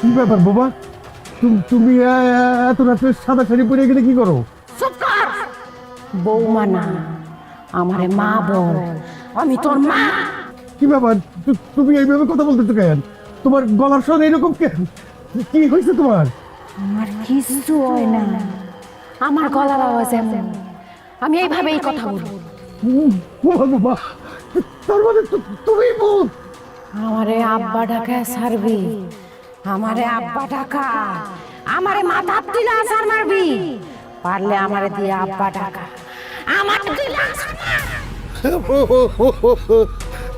কি ব্যাপার, বাবা? তুম- তুমি এ- এ- এত রাত্রে সাদা শাড়ি পরে গেলে কি করো! বৌমা না। আমারে মা বল। আমি তোর মা। কি ব্যাপার? তু- তুমি এইভাবে কথা বলতেছো কেন? তোমার গলার স্বর এরকম কেন? কি হয়েছে তোমার? আমার কিছু হয় না। আমার গলার আওয়াজ এমন। আমি এইভাবেই কথা বলি বাবা তার মানে তু- তুমি ভূত। আমারে আব্বা ডাকা সারবি আমারে আব্বা ডাকা। আমারে মাথা দিলে আসার মারবি। পারলে আমারে দিয়ে আব্বা ডাকা। আমার আছাড়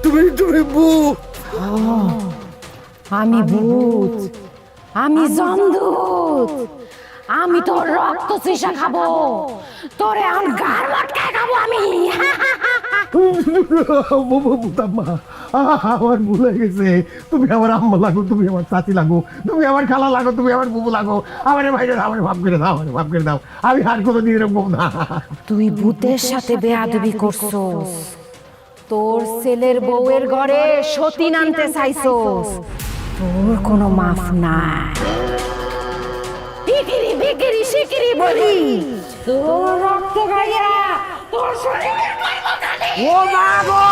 তুমি তুমি ভূত। আমি ভূত। আমি জমদূত আমি তোর রক্ত চুষা খাব। তোরে আমি গার লটকায় খাব আমি। বুতাম্মা আমার ভুলে গেছে। তুমি আমার আম্মা লাগো, তুমি আমার চাচি লাগো, তুমি আমার খালা লাগো, তুমি আমার বুবু লাগো। আমার দাও, আমার ভাব করে দাও, আমার ভাব করে দাও। আমি আর কোনো দিন এরকম না। তুই ভূতের সাথে বেয়াদবি করছ। তোর ছেলের বউয়ের ঘরে সতী নামতে চাইছো। তোর কোনো মাফ নাই। বলি। তোর রক্ত গাইয়া তোর ও মা গো!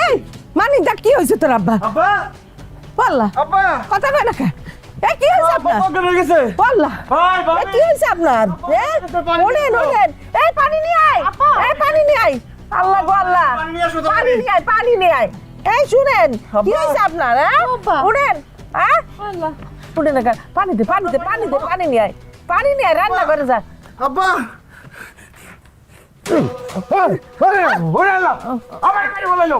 এই মানিক দা কি হয়েছে তোর আব্বা? আব্বা! পাল্লা আব্বা! কথা কয় না কে? এ কি হয়েছে আপনার? অজ্ঞান হয়ে গেছে। পাল্লা ভাই এ ভাই কি হয়েছে আপনার? এ? পানি নিয়ে ওনেন এই পানি নিয়ে আয়। এই পানি নিয়ে আয়। আল্লাহ গো আল্লাহ। পানি নিয়ে আসো পানি পানি। নিয়ে আয় পানি নিয়ে আয়। এই শুনেন কি হয়েছে আপনার হ্যাঁ? উঠেন হ্যাঁ? উঠেন না কেন? পানি দে পানি দে পানি দে পানি নিয়ে আয়। পানি নিয়ে আয় রান্না করে যা। আব্বা। আমার গায়ে বলাইলো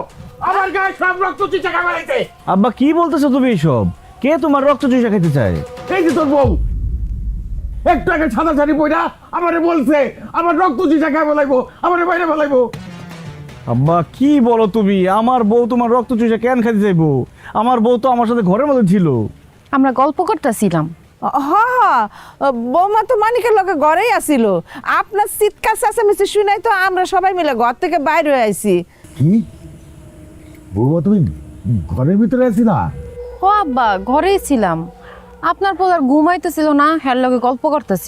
আমার গায়ে সব রক্ত চিচা কামাইছে আব্বা কি বলতেছো তুমি এইসব? কে তোমার রক্ত চুষা খেতে চায়? এই যে তোর বউ। একটু আগে সাদা শাড়ি পইরা আমারে বলছে আমার রক্ত চিচা খাই বলাইবো আমারে বাইরে বলাইবো আব্বা কি বলো তুমি? আমার বউ তোমার রক্ত চুষা কেন খেতে চাইব আমার বউ তো আমার সাথে ঘরের মধ্যে ছিল। আমরা গল্প করতেছিলাম। হ হ বৌমা তো মানিকের লগে ঘরেই আসিল আপনার চিৎকার চেঁচামেচি শুনাই তো আমরা সবাই মিলে ঘর থেকে বাইরে হয়ে আইছি। কি? বৌমা তুমি ঘরের ভিতরে আছিলা ও আব্বা ঘরেই ছিলাম। আপনার পোলার ঘুমাইতেছিল না হ্যার লগে গল্প করতেছিল